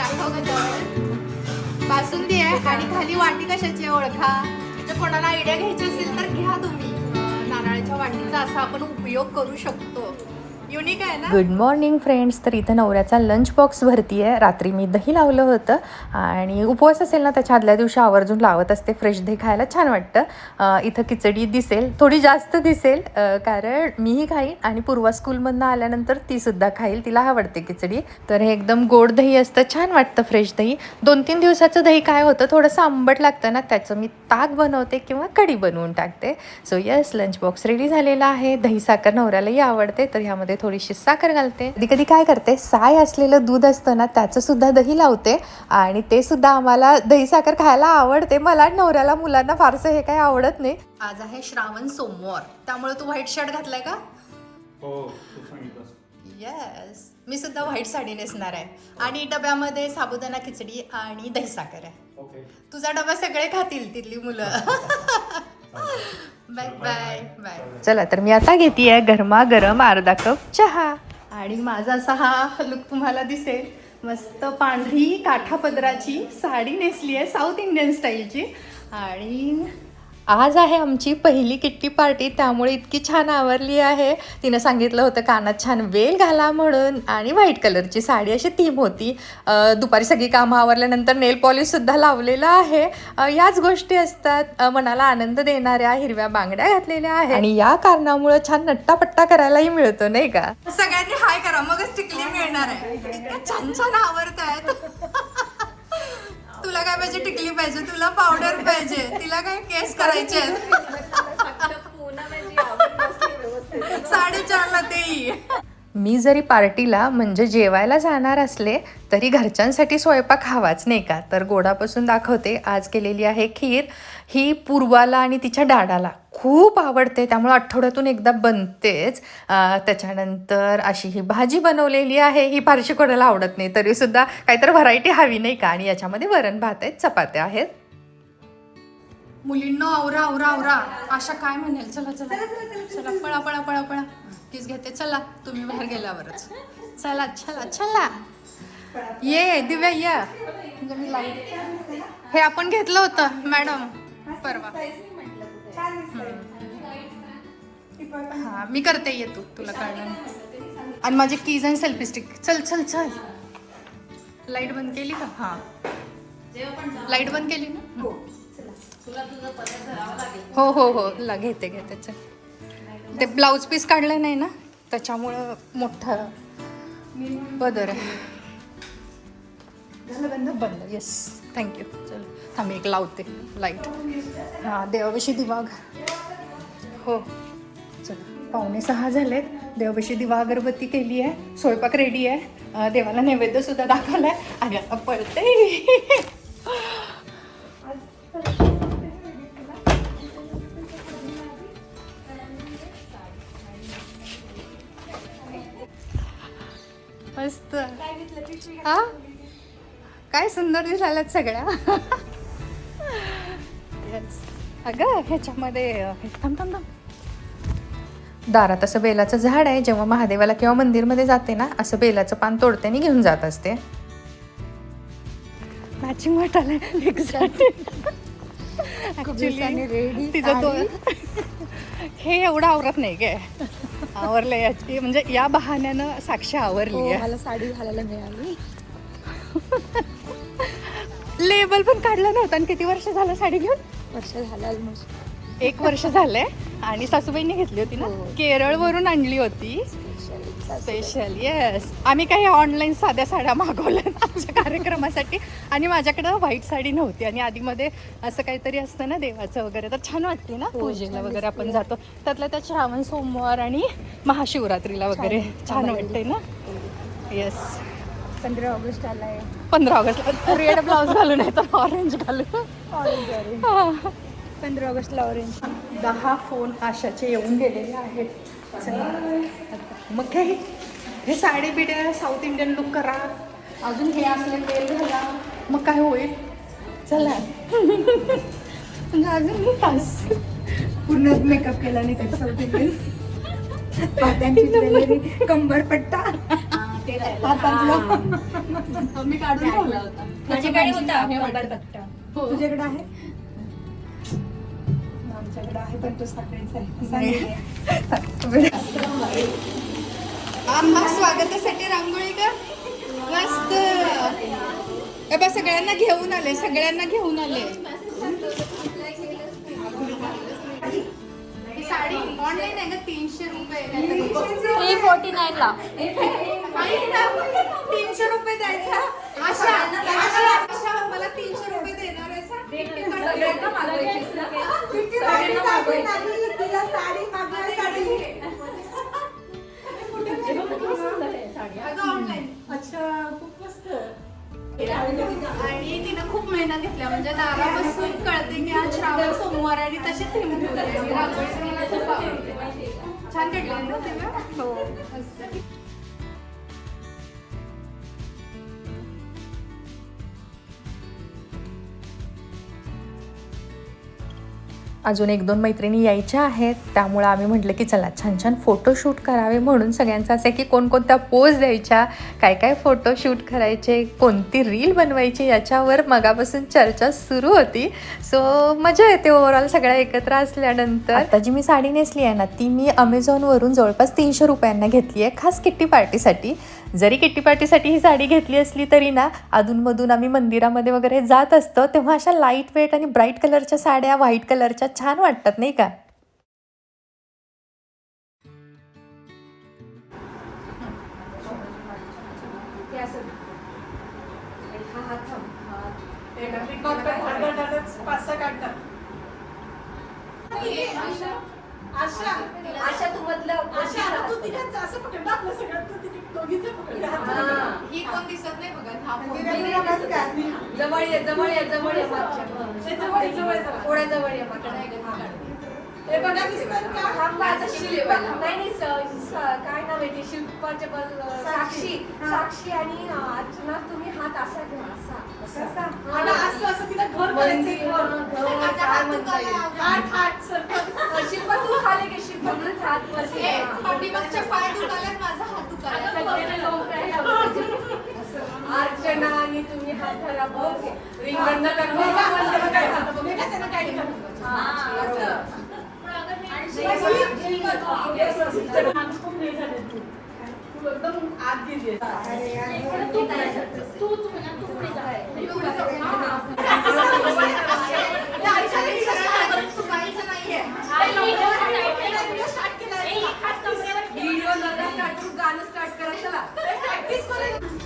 दाखव जवळ. बासुंदी आहे आणि खाली वाटी कशाची आहे ओळखा? म्हणजे कोणाला आयडिया घ्यायची असेल तर घ्या तुम्ही. नारळाच्या वाटीचा असा आपण उपयोग करू शकतो. युनिक आहे ना? गुड मॉर्निंग फ्रेंड्स तर इथं नवऱ्याचा लंच बॉक्स भरती आहे. रात्री मी दही लावलं होतं आणि उपवास असेल ना त्याच्या आदल्या दिवशी आवर्जून लावत असते. फ्रेश दही खायला छान वाटतं. इथं खिचडी दिसेल. थोडी जास्त दिसेल कारण मीही खाईन आणि पूर्वा स्कूलमधनं आल्यानंतर तीसुद्धा खाईल. तिला आवडते खिचडी. तर हे एकदम गोड दही असतं. छान वाटतं फ्रेश दही. दोन तीन दिवसाचं दही काय होतं? थोडंसं आंबट लागतं ना त्याचं मी ताक बनवते किंवा कढी बनवून टाकते. So yes lunch box ready झालेला आहे. दही साखर नवऱ्यालाही आवडते. तर ह्यामध्ये थोडीशी साखर घालते. कधी कधी काय करते साय असलेलं दूध असतं ना त्याचं सुद्धा दही लावते आणि ते सुद्धा आम्हाला दही साखर खायला आवडते. मला नवऱ्याला मुलांना फारसं हे काही आवडत नाही. आज आहे श्रावण सोमवार. त्यामुळे तू व्हाईट शर्ट घातलाय का? हो तू सांगितलंस. येस मी सुद्धा व्हाईट साडी नेसणार आहे. आणि डब्यामध्ये साबुदाणा खिचडी आणि दही साखर आहे. ओके तुझा डबा सगळे खातील तिथली मुलं. बाय बाय बाय चला तर मी आता घेते गरमागरम अर्धा कप चहा. आणि माझा असा हा लुक तुम्हाला दिसेल. मस्त पांढरी काठापदराची साडी नेसली आहे साऊथ इंडियन स्टाईलची आणि आज आहे आमची पहिली किट्टी पार्टी त्यामुळे इतकी छान आवरली आहे. तिनं सांगितलं होतं कानात छान वेल घाला म्हणून. आणि व्हाईट कलरची साडी अशी थीम होती. दुपारी सगळी कामं आवरल्यानंतर नेल पॉलिशसुद्धा लावलेलं आहे. याच गोष्टी असतात. मनाला आनंद देणाऱ्या हिरव्या बांगड्या घातलेल्या आहेत. आणि या कारणामुळं छान नट्टापट्टा करायलाही मिळतो नाही का? सगळ्यांनी हाय करा मगच टिकली मिळणार आहे. इतकं छान छान आवडत आहेत तुला काय पाहिजे? टिकली पाहिजे. तुला पावडर पाहिजे. तिला काय केस करायचे आहेत? साडेचारला तेही मी जरी पार्टीला म्हणजे जेवायला जाणार असले तरी घरच्यांसाठी स्वयंपाक हवाच नाही का? तर गोडापासून दाखवते आज केलेली आहे खीर. ही पूर्वाला आणि तिच्या डाडाला खूप आवडते त्यामुळे आठवड्यातून एकदा बनतेच. त्याच्यानंतर अशी ही भाजी बनवलेली आहे ही फारशी कोणाला आवडत नाही तरीसुद्धा काहीतरी व्हरायटी हवी नाही का? आणि याच्यामध्ये वरण भात आहेत चपात्या आहेत. मुलींना आवरा आवरा आवरा. आशा काय म्हणेल? चला चला. चला पळा पळा पळा पळा. किस घेते. चला तुम्ही बाहेर गेल्यावरच. चला चला चला. ये दिव्या ये. हे आपण घेतलं होतं मॅडम. परवा. हा मी करते ये तू तुला कळलं. आणि माझे कीज आणि सेल्फी स्टिक चल चल चल. लाइट बंद केली का? हा. लाइट बंद केली ना? हो हो हो. ला घेते घेते चल. ते ब्लाऊज पीस काढलं नाही ना? त्याच्यामुळं मोठं बदर आहे. झालं बंद? बंद. येस थँक्यू चल थांब एक लावते. लाइट हां देवाविषयी दिवाग. हो. चला पावणे सहा झालेत. देवाविषयी दिवा अगरबत्ती केली आहे. स्वयंपाक रेडी आहे. देवाला नैवेद्य सुद्धा आहे अगं पळते. हा? काय सुंदर दिसायलात सगळ्या. अगं ह्याच्यामध्ये थांब थांब थांब. दारात असं बेलाचं झाड आहे जेव्हा महादेवाला किंवा मंदिरमध्ये जाते ना असं बेलाचं पान तोडते आणि घेऊन जात असते. मॅचिंग वाटायला ऍक्च्युली तिचं तो हे एवढं आवरत नाही काय आवरलंय याची. म्हणजे या बहाण्यानं साक्षी आवरली आहे. मला साडी घालायला मिळाली. लेबल पण काढलं नव्हतं. आणि किती वर्ष झालं साडी घेऊन? वर्ष झालं ऑलमोस्ट एक वर्ष झालंय. आणि सासूबाईंनी घेतली होती ना? केरळ वरून आणली होती. स्पेशल येस आम्ही काही ऑनलाईन साध्या साड्या मागवल्या आमच्या कार्यक्रमासाठी. आणि माझ्याकडं व्हाईट साडी नव्हती. आणि आधीमध्ये असं काहीतरी असतं ना देवाचं वगैरे. तर छान वाटते ना पूजेला वगैरे आपण जातो. त्यातल्या त्या श्रावण सोमवार आणि महाशिवरात्रीला वगैरे छान वाटते ना? येस पंधरा ऑगस्ट आलाय. पंधरा ऑगस्टला. रेड ब्लाऊज घालून ऑरेंज घालून. ऑरेंज हा. पंधरा ऑगस्टला ऑरेंज दहा फोन आशाचे येऊन गेलेले आहेत. मग काय हे साडी बिड्या साऊथ इंडियन लुक करा. अजून हे असले तेल घाला. मग काय होईल? चला. म्हणजे अजून तास पूर्ण मेकअप केला नाही त्याच्या साऊथ इंडियन कंबर पट्टा. मी काढून ठेवला होता. कमरपट्टा तुझ्याकडे आहे? आमच्याकडे आहे पण तो साखरेचा आहे. असा नाहीये. आम्हा स्वागतासाठी रांगोळी का? मस्त. बा सगळ्यांना घेऊन आले सगळ्यांना घेऊन आले. साडी ऑनलाईन आहे का तीनशे रुपये. थ्री फोर्टी नाईन ला. ऐक ना, तीनशे रुपये द्यायचा. आणि तिनं खूप मेहनत घेतल्या म्हणजे दारापासून कळते की आज श्रावण सोमवार आणि तशी थीम ठेवली छान काढली ना तेव्हा? हो. अजून एक दोन मैत्रिणी यायच्या आहेत. त्यामुळं आम्ही म्हटलं की चला छान छान फोटोशूट करावे म्हणून सगळ्यांचं असं आहे की कोणकोणत्या पोज द्यायच्या काय काय फोटोशूट करायचे कोणती रील बनवायची याच्यावर मगापासून चर्चा सुरू होती. सो मजा येते ओव्हरऑल सगळ्या एकत्र असल्यानंतर. आता जी मी साडी नेसली आहे ना ती मी अमेझॉनवरून जवळपास तीनशे रुपयांना घेतली आहे खास किट्टी पार्टीसाठी जरी किट्टी पार्टीसाठी ही साडी घेतली असली तरी ना अधूनमधून आम्ही मंदिरामध्ये वगैरे जात असतो तेव्हा अशा लाइट वेट आणि ब्राईट कलरच्या साड्या व्हाईट कलरच्या छान वाटतात नाही का? आशा. तू मतलब आशा तू तिघांचं असं पकड ना आपलं सगळं तू तिघ दोघीचं पकड ही. कोण दिसत नाही बघा हा फोन. जवळ ये जवळ ये जवळ ये जवळ जवळ. थोड्या जवळ ये. हे बघा दिसतात का थांबा आता शिल्प नाही नाही स- स- काय नाव आहे ते शिल्पाचे बल साक्षी साक्षी आणि अर्चना तुम्ही हात असा घ्या असा असा आणि असं असं तिला घर मंदिर, करायचं घर, माझा काय हात म्हणता येईल? दुखायला हात हात सरकत शिल्पा तू खाली घे शिल्पा तू हात वरती ए, घे. पाठीमागचे पाय दुखायलेत माझा हात दुखायला सगळे लोक काय असं. अर्चना आणि तुम्ही हात धरा बघ रिंगण नका करू. बघा त्यांना काय. हा, असं. तू एकदम आत गेली चुकायचं नाहीये व्हिडिओ नका स्टार्ट करू गाणं स्टार्ट करा. चला प्रॅक्टिस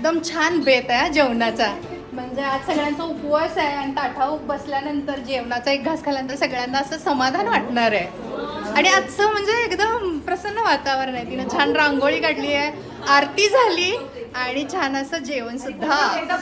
एकदम छान बेत आहे जेवणाचा. म्हणजे आज सगळ्यांचा उपवास आहे आणि ताठाऊ बसल्यानंतर जेवणाचा एक घास खाल्यानंतर सगळ्यांना असं समाधान वाटणार आहे. आणि आजचं म्हणजे एकदम प्रसन्न वातावरण आहे. तिनं छान रांगोळी काढली आहे आरती झाली आणि छान असं जेवण सुद्धा. एकदा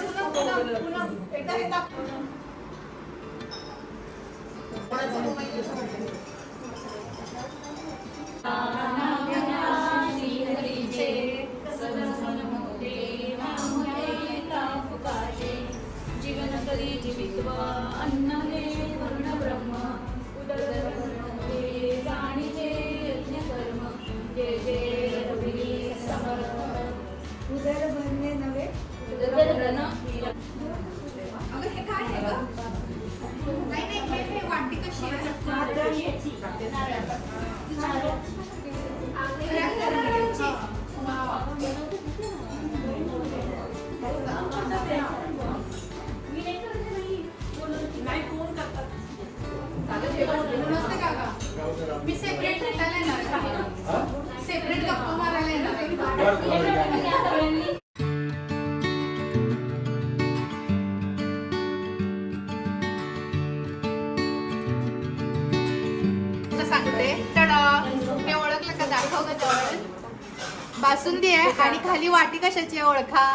आहे आणि खाली वाटी कशाची आहे ओळखा?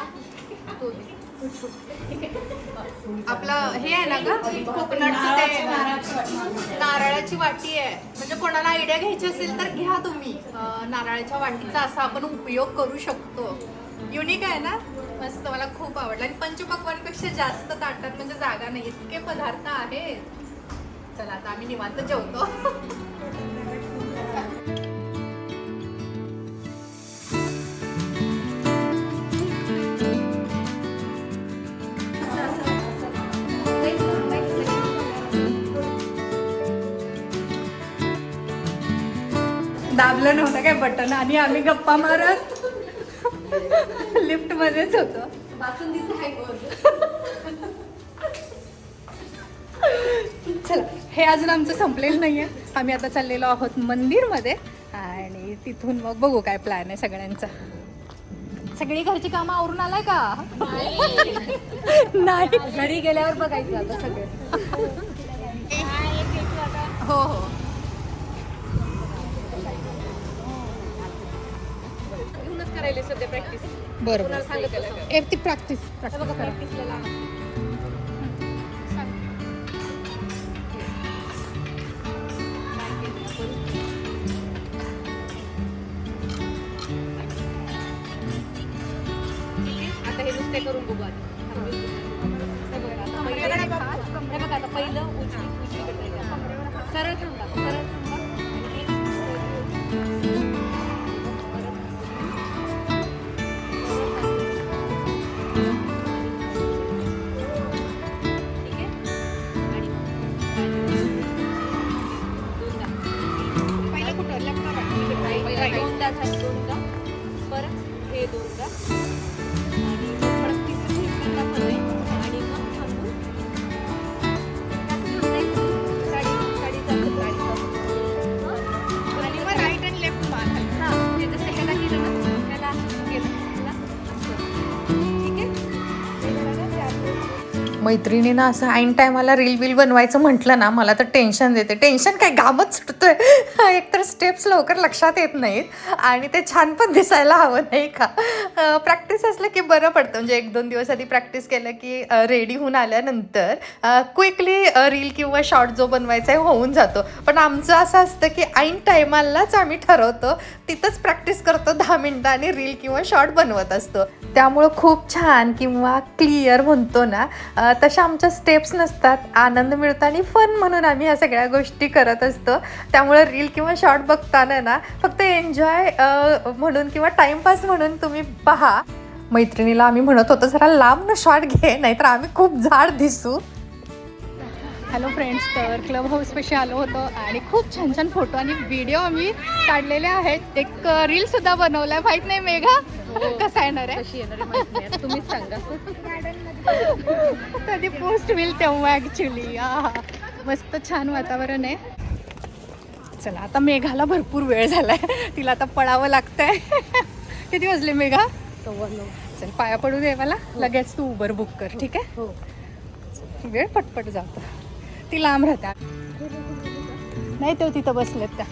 आपलं हे आहे ना ग? ते नारळाची वाटी आहे. म्हणजे कोणाला आयडिया घ्यायची असेल तर घ्या तुम्ही. नारळाच्या वाटीचा असा आपण उपयोग करू शकतो. युनिक आहे ना? मस्त मला खूप आवडलं. आणि पंचपक्वानपेक्षा जास्त ताटात म्हणजे जागा नाही. इतके पदार्थ आहेत. चला आता आम्ही निवांत जेवतो. काय बटन? आणि आम्ही गप्पा मारत लिफ्ट मध्येच होतो. चला हे अजून आमचं संपलेलं नाहीये. आम्ही आता चाललेलो आहोत मंदिरमध्ये आणि तिथून मग बघू काय प्लॅन आहे सगळ्यांचा. सगळी घरची कामं आवरून आलाय का? नाही. घरी गेल्यावर बघायचं आता सगळं. हो हो. करायला सध्या प्रॅक्टिस बरोबर. सांगितलं ए ती प्रॅक्टिस बघा. प्रॅक्टिसला मैत्रिणीनं असं ऐन टायमाला रील विल बनवायचं म्हटलं ना मला तर टेन्शन देते. टेन्शन काय? घामच सुटतोय. एकतर स्टेप्स लवकर लक्षात येत नाहीत. आणि ते छान पण दिसायला हवं नाही का? प्रॅक्टिस असलं की बरं पडतं. म्हणजे एक दोन दिवस आधी प्रॅक्टिस केलं की रेडी होऊन आल्यानंतर क्विकली रील किंवा शॉर्ट जो बनवायचा आहे होऊन जातो. पण आमचं असं असतं की ऐन टायमालाच आम्ही ठरवतो तिथंच प्रॅक्टिस करतो दहा मिनटं आणि रील किंवा शॉर्ट बनवत असतो. त्यामुळं खूप छान किंवा क्लिअर म्हणतो ना तशा आमच्या स्टेप्स नसतात. आनंद मिळतो आणि फन म्हणून आम्ही ह्या सगळ्या गोष्टी करत असतो. त्यामुळं रील किंवा शॉर्ट बघताना ना फक्त एन्जॉय म्हणून किंवा टाईमपास म्हणून तुम्ही पहा. मैत्रिणीला आम्ही म्हणत होतो जरा लांब न शॉर्ट घे नाहीतर आम्ही खूप जाड दिसू. हॅलो फ्रेंड्स तर क्लब हाऊसपाशी आलो होतो आणि खूप छान छान फोटो आणि व्हिडिओ आम्ही काढलेले आहेत. एक रील सुद्धा बनवलाय. माहीत नाही मेघा कसा येणार आहे? कशी येणार आहे तुम्हीच सांगा. कधी पोस्ट होईल तेव्हा ॲक्च्युली मस्त छान वातावरण आहे. चला आता मेघाला भरपूर वेळ झालाय. तिला आता पळावं लागतंय. किती वाजले मेघा? चल पाया पडू दे मला. लगेच तू उबर बुक कर ठीक आहे? हो. वेळ पटपट जातो. ती लांब राहते नाही तो तिथं बसलेत त्या.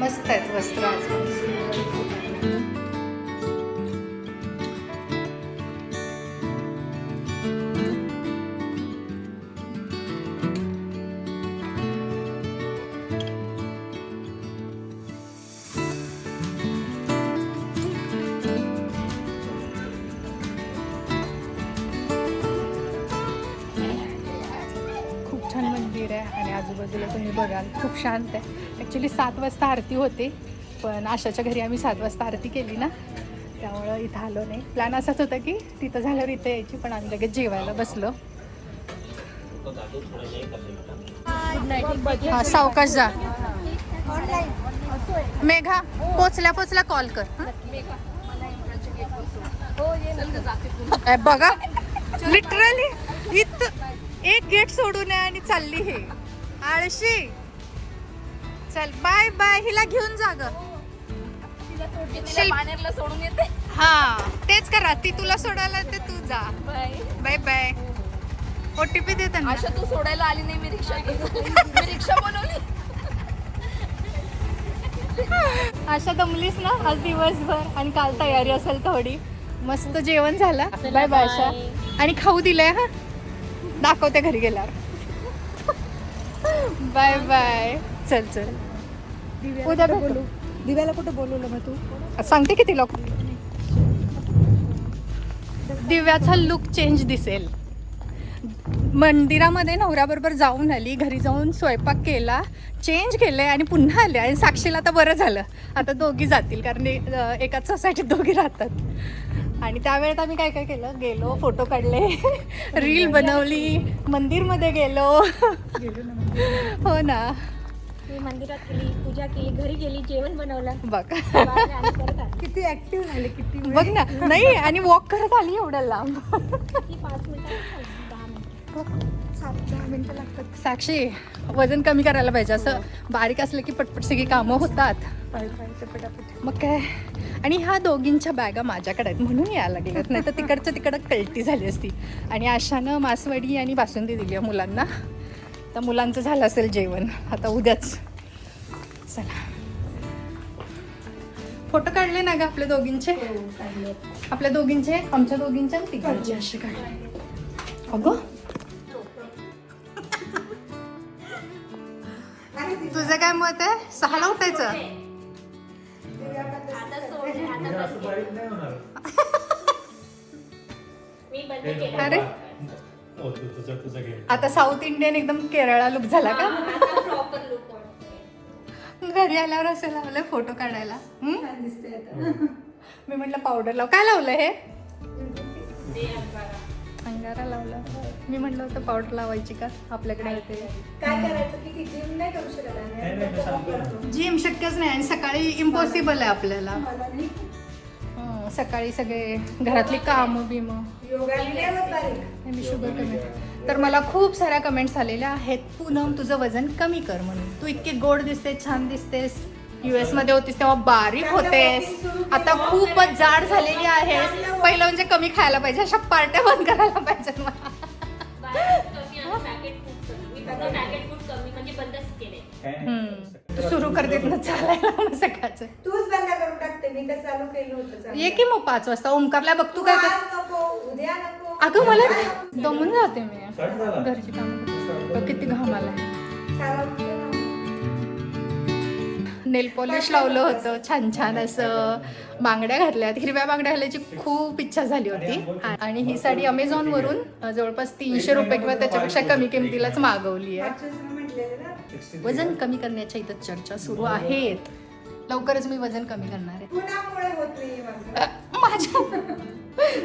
मस्त आहेत वस्त्र आज खूप छान मंदिर आहे आणि आजूबाजूला तुम्ही बघाल खूप शांत आहे. ॲक्च्युली सात वाजता आरती होते पण आशाच्या घरी आम्ही सात वाजता आरती केली ना त्यामुळं इथं आलो नाही. प्लॅन असाच होता की तिथं झाल्यावर इथं यायची पण आम्ही लगेच जेवायला बसलो. हा सावकाश जा. मेघा पोचल्या पोचल्या कॉल कर? ए, बघा. लिटरली इत एक गेट सोडून आहे आणि चालली हे. आळशी. चल बाय बाय. हिला घेऊन जा ग. शिल्प- पाण्याला सोडून येते. हा तेच करा. ती तुला सोडायला ते तू जा. बाय. बाय ओटीपी दे त्यांना आशा तू सोडायला आली नाही मी रिक्षा मी रिक्षा बनवली. आशा दमलीस ना? आज दिवसभर आणि काल तयारी असेल थोडी. मस्त जेवण झालं. Bye bye Asha. आणि खाऊ दिलंय हा? दाखवते घरी गेल्यावर. Bye bye. चल चल. उद्या बोलू? दिव्याला कुठं बोलवलं मग तू? सांगते किती लोक? दिव्याचा लुक चेंज दिसेल. मंदिरामध्ये नवऱ्याबरोबर जाऊन आली घरी जाऊन स्वयंपाक केला चेंज केले आणि पुन्हा आले आणि साक्षीला आता बरं झालं. आता दोघी जातील कारण एकाच सोसायटीत दोघी राहतात. आणि त्यावेळेत आम्ही काय काय केलं? गेलो फोटो काढले रील बनवली मंदिरमध्ये गेलो. हो ना. मंदिरात गेली. पूजा केली घरी गेली जेवण बनवलं. बघ. बाहेर आली, परत आली. किती ऍक्टिव्ह झाले किती बघ ना नाही आणि वॉक करत आली एवढ्या लांब. ती पाच मिनिटं दहा मिनिटं. सात दहा मिनिटं लागतात. साक्षी वजन कमी करायला पाहिजे. असं बारीक असलं की पटपट सगळी कामं होतात. पटापट. मग काय? आणि ह्या दोघींच्या बॅगा माझ्याकडे आहेत. म्हणून यायला लागल्यात नाही तर तिकडच्या तिकडं कळती झाली असती. आणि आशानं मासवडी आणि बासुंदी दिली आहे मुलांना. तर मुलांचं झालं असेल जेवण. आता उद्याच. चला. फोटो काढले ना ग आपल्या दोघींचे? आपल्या दोघींचे? आमच्या दोघींचे आणि तिकडचे असे काढले. अगं. तुझं काय मत आहे? सहाला उठायचं. असं बारीक नाही होणार. मी बंद केलं. अरे. हो आता साऊथ इंडियन एकदम केरळा लुक झाला का? घरी आल्यावर असं लावलं फोटो काढायला. हं? दिसते मी म्हटलं पावडर लाव. काय लावलं हे? ते अंगारा. अंगारा लावला. मी म्हटलं होतं पावडर लावायची का आपल्याकडे? येते काय करायचं की जिम नाही करू शकत नाही, आम्ही नाही, मी सांगतो. जिम शक्यच नाही आणि सकाळी इम्पॉसिबल आहे आपल्याला. हं, सकाळी सगळे घरातली कामं बिमं. मी शुगर कमी. तर मला खूप साऱ्या कमेंट्स आलेल्या आहेत. पूनम तुझं वजन कमी कर म्हणून. तू इतकी गोड दिसते छान दिसतेस. युएसमध्ये होतीस तेव्हा बारीक होतेस. आता खूपच जाड झालेली आहेस. पहिलं म्हणजे कमी खायला पाहिजे अशा पार्ट्या बंद करायला पाहिजे मला. कमी म्हणजे तू सुरू करते ना चालायला सकाळचं. तूच बंद करून टाकते. मी तर चालू केलं होतं. ये की मग पाच वाजता? ओमकारला बघ तू तू काय उद्या नको. अगं मला दमून जाते मी? घरची कामं किती घाम आला. नेल पॉलिश लावलं होतं छान छान असं. बांगड्या घातल्यात. हिरव्या बांगड्या घालायची खूप इच्छा झाली होती. आणि ही साडी अमेझॉनवरून जवळपास तीनशे रुपये किंवा त्याच्यापेक्षा कमी किमतीलाच मागवली आहे. वजन कमी करण्याच्या इथं चर्चा सुरू आहेत. लवकरच मी वजन कमी करणार आहे. माझ्या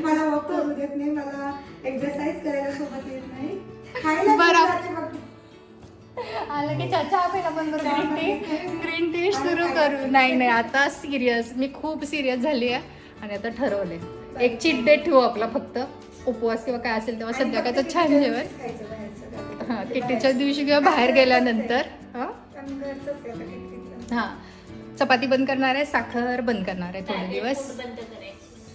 मला वॉक करू देत नाही मला एक्सरसाइज करायला सोबत येत नाही. खायला बरं. घेऊन जाते फक्त. आलं की चहा चहा प्यायला बंद करू ग्रीन टी ग्रीन टी सुरू करू. नाही नाही आता सिरियस मी खूप सिरियस झाली आहे आणि आता ठरवले एक चिट डे ठेवू आपला फक्त. उपवास किंवा काय असेल तेव्हा संध्याकाळचं छान जेवण. खायचं बाहेरचं. हां किट्टीच्या दिवशी किंवा बाहेर गेल्यानंतर. हां? पण घरचंच आहे आता किटकिटलं. हां. चपाती बंद करणार आहे साखर बंद करणार आहे थोडे दिवस.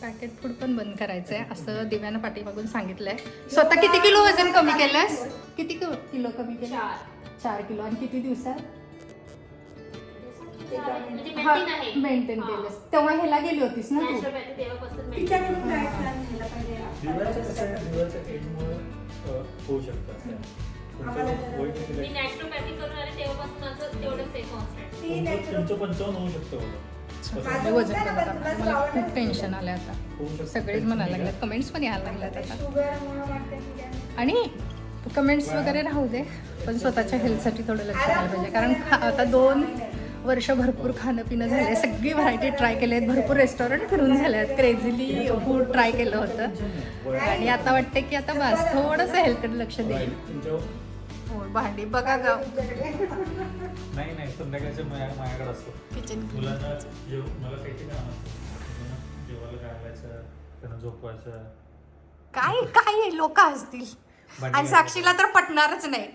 पॅकेट फूड पण बंद करायचं आहे असं दिव्यानं पाठीमागून सांगितलंय. स्वतः किती किलो वजन कमी केलंस किती किलो किलो कमी केलं चार. चार किलो. आणि किती दिवसात? म्हणजे हा मेंटेन आहे. मेंटेन हा. केलंस. तेव्हा ह्याला गेली होतीस ना होऊ शकतं. माझं वजन कमी मला खूप टेन्शन आलं आता. सगळेच म्हणायला लागलेत. कमेंट्स पण यायला लागल्यात आता. आणि कमेंट्स वगैरे राहू दे. पण स्वतःच्या हेल्थसाठी थोडं लक्ष द्यायला पाहिजे. कारण खा- आता दोन वर्ष भरपूर खाणं पिणं झाले सगळी व्हरायटी ट्राय केले आहेत. भरपूर रेस्टॉरंट फिरून झाले आहेत क्रेझिली फूड ट्राय केलं होतं. आणि आता वाटतं की आता बस. थोडंसं हेल्थकडे लक्ष देईल हो, भांडी बघा गा. नाही नाही संध्याकाळच्या माझ्याकडे असतो. किचन मुलांना जेव मला काहीतरी काम असतं. मुलांना जेवायला घालायचं त्यांना झोपवायचं. काय काय लोक असतील. भांडी आणि साक्षीला तर पटणारच नाही.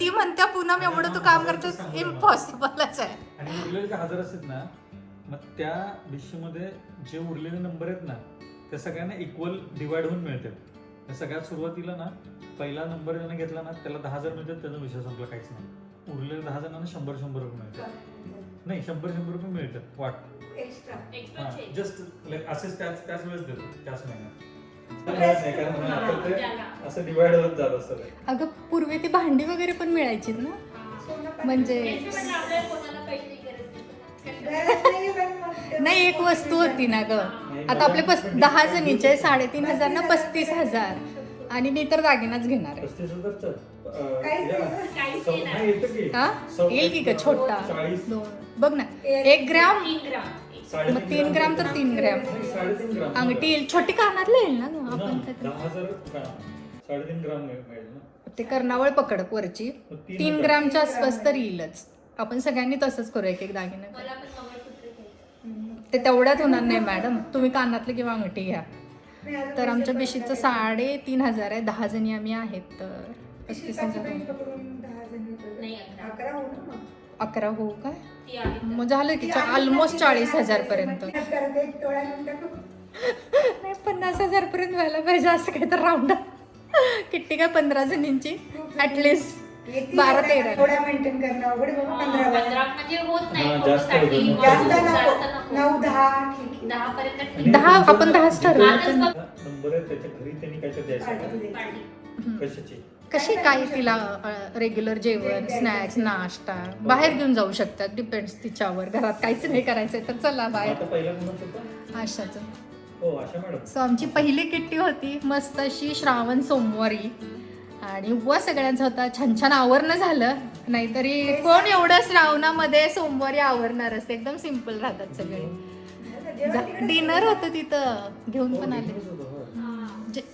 ती म्हणत्या पूनम एवढं तू काम करतोस इम्पॉसिबलच आहे. आणि उरलेले जे हजार असतात ना मग त्या डिशमध्ये जे उरलेले नंबर आहेत ना त्या सगळ्यांना इक्वल डिवाइड होऊन मिळतात. त्या सगळ्यात सुरुवातीला ना पहिला नंबर ज्याने घेतला ना त्याला दहा हजार मिळतात त्याचा विषय संपला काहीच नाही. उरलेल्या दहा जणांना शंभर शंभर रुपये मिळतात. नाही शंभर शंभर रुपये मिळतात वाट. एक्स्ट्रा जस्ट लाईक असेच त्याच त्याच वेळेस देतो त्याच महिन्यात. मिळत नाही, कारण मग आता ते असं डिवाइड होत जात असतं अगं पूर्वी ती भांडी वगैरे पण मिळायची ना? म्हणजे तेच म्हणलं आपल्याला कोणाला पैसे गरज नाही. एक वस्तू होती ना ग. आता आपले पस दहा जणीचे साडेतीन हजार ना पस्तीस हजार आणि मी तर दागिनाच घेणार आहे. पस्तीस हजार की हा येईल. की ग छोटा बघ ना एक ग्राम तीन ग्राम साडेतीन मग तीन ग्राम तर तीन ग्राम अंगठी येईल छोटी कानातलं येईल ना? ग आपण ते- ग्राम कर्णावळ पकड वरची. तीन. ग्रामच्या आसपास तर येईलच. आपण सगळ्यांनी तसंच करू एक एक दागिने ते. तेवढ्यात होणार नाही मॅडम. तुम्ही कानातले किंवा अंगठी घ्या. तर आमच्या बिशीचं. साडे तीन हजार आहे. दहा जणी आम्ही आहेत तर पस्तीस अकरा. हो ना मग. अकरा हो काय. मग झालं की ऑलमोस्ट चाळीस हजार पर्यंत. नाही पन्नास हजार पर्यंत व्हायला पाहिजे असं काही तर राऊंड किट्टी काय पंधरा जणींची ऍटलिस्ट येते बारा तेरा थोडा मेंटेन करणं अवघड बाबा पंधरा हा, बारा. म्हणजे होत नाही हा, जास्त साठी. होतं. मग जास्त जास्त नको नको. नऊ दहा ठीक आहे. दहा पर्यंत ठीक. दहा आपण दहाच ठरवलं आजच. नंबर आहे त्याच्या घरी त्यांनी द्यायचं. कशाची कशी काय तिला रेग्युलर जेवण स्नॅक्स नाश्ता बाहेर घेऊन जाऊ शकतात डिपेंड्स तिच्यावर घरात काहीच नाही करायचंय तर चला बाहेर आता पहिला कोणाच होता आशाचं हो आशा मॅडम सो आमची पहिली किट्टी होती मस्त अशी श्रावण सोमवारी आणि उपवास सगळ्यांचा होता. छान छान आवरणं झालं. नाहीतरी कोण एवढं श्रावणामध्ये सोमवारी आवरणार असते एकदम सिंपल राहतात सगळे. डिनर होतं तिथं. घेऊन पण आले.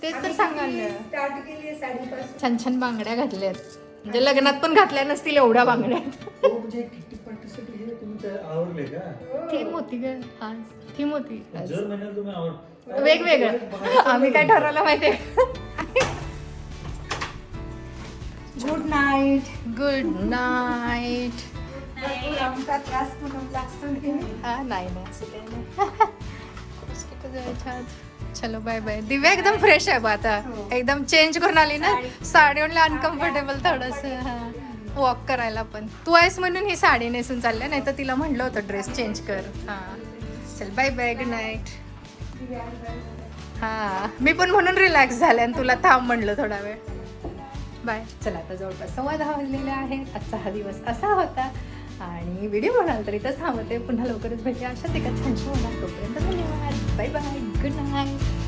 तेच तर साडीपासून छान छान बांगड्या घातल्यात. म्हणजे लग्नात पण घातल्या नसतील एवढ्या बांगड्या. किती पार्टीसाठी तुम्ही ते आवरले का थीम होती. ग आज थीम होती वेगवेगळं. आम्ही काय ठरवलं माहितीये गुड नाईट गुड नाईट आमचा त्रास म्हणून लागतो हा नाही नाही असं काही? चलो बाय बाय दिव्या एकदम फ्रेश आहे बा आता. एकदम चेंज करून आली ना. साडी. म्हणलं अनकम्फर्टेबल थोडस. वॉक करायला पण. तू आहेस म्हणून ही साडी नेसून चालल्या नाही तर तिला म्हणलं होतं ड्रेस चेंज कर. हा. चल बाय बाय गुड नाईट हा. मी पण म्हणून रिलॅक्स झाले आणि तुला थांब म्हणलं थोडा वेळ. बाय. चला आता जवळपास सव्वा दहा वाजलेले आहे. आजचा हा दिवस असा होता. आणि व्हिडिओ म्हणाल तर तसं थांबते. पुन्हा लवकरच भेटूया. अशाच एका छानशी होणार तोपर्यंत धन्यवाद. Bye bye good night